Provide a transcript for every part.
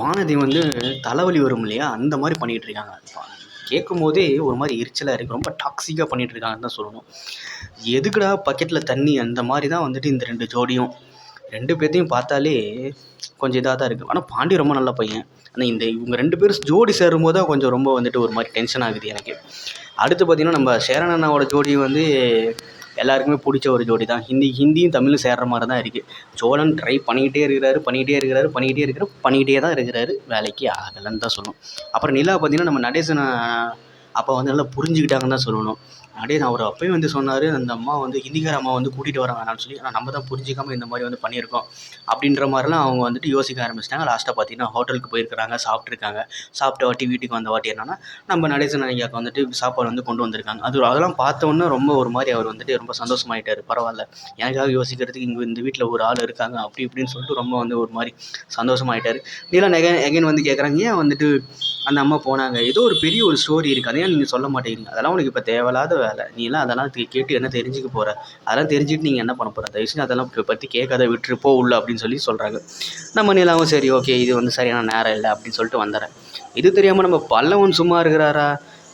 வானதி வந்து தலைவலி வரும் இல்லையா? அந்த மாதிரி பண்ணிகிட்டு இருக்காங்க. கேட்கும் போதே ஒரு மாதிரி எரிச்சலாக இருக்குது ரொம்ப டாக்ஸிக்காக பண்ணிகிட்டு இருக்காங்கன்னு தான் சொல்லணும். எதுக்குடா பக்கெட்டில் தண்ணி? அந்த மாதிரி தான் வந்துட்டு இந்த ரெண்டு ஜோடியும். ரெண்டு பேர்த்தையும் பார்த்தாலே கொஞ்சம் இதாக தான் இருக்குது ஆனால் பாண்டி ரொம்ப நல்ல பையன். ஆனால் இந்த இவங்க ரெண்டு பேரும் ஜோடி சேரும்போது தான் கொஞ்சம் ரொம்ப வந்துட்டு ஒரு மாதிரி டென்ஷன் ஆகுது எனக்கு. அடுத்து பார்த்தீங்கன்னா நம்ம சேரன் அண்ணாவோட ஜோடி வந்து எல்லாருக்குமே பிடிச்ச ஒரு ஜோடி தான். ஹிந்தி ஹிந்தியும் தமிழும் சேர்ற மாதிரி தான் இருக்குது சோழன் ட்ரை பண்ணிக்கிட்டே இருக்கிறாரு பண்ணிக்கிட்டே இருக்கிறாரு பண்ணிக்கிட்டே இருக்கிற பண்ணிக்கிட்டே தான் இருக்கிறாரு. வேலைக்கு ஆகலைன்னு தான் சொல்லணும். அப்புறம் நிலா பார்த்தீங்கன்னா நம்ம நடேசனை அப்போ வந்து நல்லா புரிஞ்சுக்கிட்டாங்கன்னு தான் சொல்லணும். நடேசன் அவர் அப்பயும் வந்து சொன்னார் அந்த அம்மா வந்து ஹிந்திக்கார அம்மா வந்து கூட்டிகிட்டு வர வேணாம்னு சொல்லி ஆனால் நம்ம தான் புரிஞ்சிக்காமல் இந்த மாதிரி வந்து பண்ணியிருக்கோம். அப்படின்ற மாதிரிலாம் அவங்க வந்துட்டு யோசிக்க ஆரம்பிச்சிட்டாங்க. லாஸ்ட்டாக பார்த்தீங்கன்னா ஹோட்டலுக்கு போயிருக்கிறாங்க சாப்பிட்ருக்காங்க சாப்பிட்ட வாட்டி வீட்டுக்கு வந்த வாட்டி என்னன்னா நம்ம நடேசன் ஐயாவுக்கு வந்துட்டு சாப்பாடு வந்து கொண்டு வந்திருக்காங்க. அது அதெல்லாம் பார்த்தோன்னே ரொம்ப ஒரு மாதிரி அவர் வந்துட்டு ரொம்ப சந்தோஷமாயிட்டார். பரவாயில்ல. எனக்காக யோசிக்கிறதுக்கு இங்கே இந்த வீட்டில் ஒரு ஆள் இருக்காங்க அப்படி இப்படின்னு சொல்லிட்டு ரொம்ப வந்து ஒரு மாதிரி சந்தோஷமாயிட்டார். நீலா எகைன் எகைன் வந்து கேட்குறாங்க ஏன் வந்துட்டு அந்த அம்மா போனாங்க? ஏதோ ஒரு பெரிய ஒரு ஸ்டோரி இருக்குது அதை ஏன் நீங்கள் சொல்ல மாட்டேங்கிறீங்க அதெல்லாம் உனக்கு இப்போ தேவையில்லாத வேலை. நீலாம் அதெல்லாம் கேட்டு என்ன தெரிஞ்சுக்க போகிற அதெல்லாம் தெரிஞ்சுட்டு நீங்கள் என்ன பண்ண போகிற தயவுசெய்து அதெல்லாம் இப்போ பற்றி கேட்காத விட்டுரு போ உள்ள அப்படின்னு சொல்லி சொல்கிறாங்க நம்ம நிலாவும் சரி ஓகே இது வந்து சரியான நேரம் இல்லை அப்படின்னு சொல்லிட்டு வந்துடுறேன். இது தெரியாமல் நம்ம பல்லவன் சும்மா இருக்கிறாரா?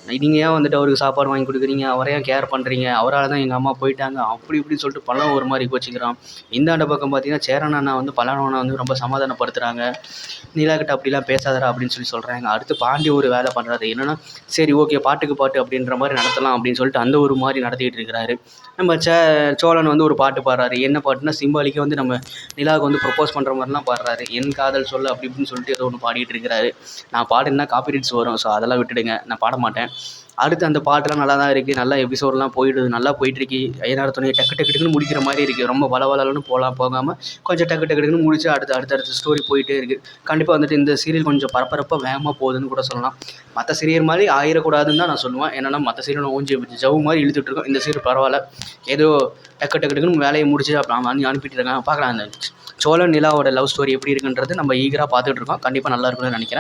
நீங்கள் ஏன் வந்துட்டு அவருக்கு சாப்பாடு வாங்கி கொடுக்குறீங்க? அவரை ஏன் கேர் பண்ணுறீங்க அவரால் தான் எங்கள் அம்மா போயிட்டாங்க. அப்படி இப்படின்னு சொல்லிட்டு பல்லவன் ஒரு மாதிரி கோச்சிக்கிறான். இந்தாண்ட பக்கம் பார்த்தீங்கன்னா சேரன் அண்ணா வந்து பல்லவனை வந்து ரொம்ப சமாதானப்படுத்துகிறாங்க நீலாக்கிட்ட அப்படிலாம் பேசாதரா அப்படின்னு சொல்லி சொல்கிறாங்க அடுத்து பாண்டி ஒரு வேலை பண்ணுறாரு என்னன்னா சரி ஓகே பாட்டுக்கு பாட்டு அப்படின்ற மாதிரி நடத்தலாம் அப்படின்னு சொல்லிட்டு அந்த ஒரு மாதிரி நடத்திக்கிட்டு இருக்கிறாரு. நம்ம சே சோழன் வந்து ஒரு பாட்டு பாடுறாரு. என்ன பாட்டுனா சிம்பாலிக்காக வந்து நம்ம நிலாவுக்கு வந்து ப்ரொப்போஸ் பண்ணுற மாதிரிலாம் பாடுறாரு. என் காதல் சொல்ல அப்படி இப்படின்னு சொல்லிட்டு ஏதோ ஒன்று பாடிட்டு இருக்கிறாரு. நான் பாடுனா காப்பிரைட்ஸ் வரும். ஸோ அதெல்லாம் விட்டுடுங்க. நான் பாட மாட்டேன். அடுத்து அந்த பாட்டெல்லாம் நல்லா தான் இருக்குது நல்லா எபிசோடெலாம் போயிடுது. நல்லா போயிட்டுருக்கு. ஐயனார் துணை டக்கு டக்கு டக்குன்னு முடிக்கிற மாதிரி இருக்குது ரொம்ப வள வளன்னு போகலாம் போகாமல் கொஞ்சம் டக்கு டக்கு டக்குன்னு முடிச்சு அடுத்து அடுத்தடுத்த ஸ்டோரி போயிட்டே இருக்குது கண்டிப்பாக வந்துட்டு இந்த சீரியல் கொஞ்சம் பரபரப்பாக வேகமாக போகுதுன்னு கூட சொல்லலாம். மற்ற சீரியல் மாதிரி ஆயிடக்கூடாதுன்னு தான் நான் சொல்லுவேன். ஏன்னா மற்ற சீரியல் ஊஞ்சி ஜவு மாதிரி இழுத்துட்ருக்கோம் இந்த சீரியல் பரவாயில்ல. ஏதோ டக்கு டக்கு டக்குன்னு வேலையை முடிச்சு அப்புறம் அனு அனுப்பிட்டு இருக்காங்க. பார்க்கலாம். அந்த சோழன் நிலாவோட லவ் ஸ்டோரி எப்படி இருக்குன்றது நம்ம ஈகராக பார்த்துட்டு இருக்கோம். கண்டிப்பாக நல்லா இருக்கும்னு நினைக்கிறேன்.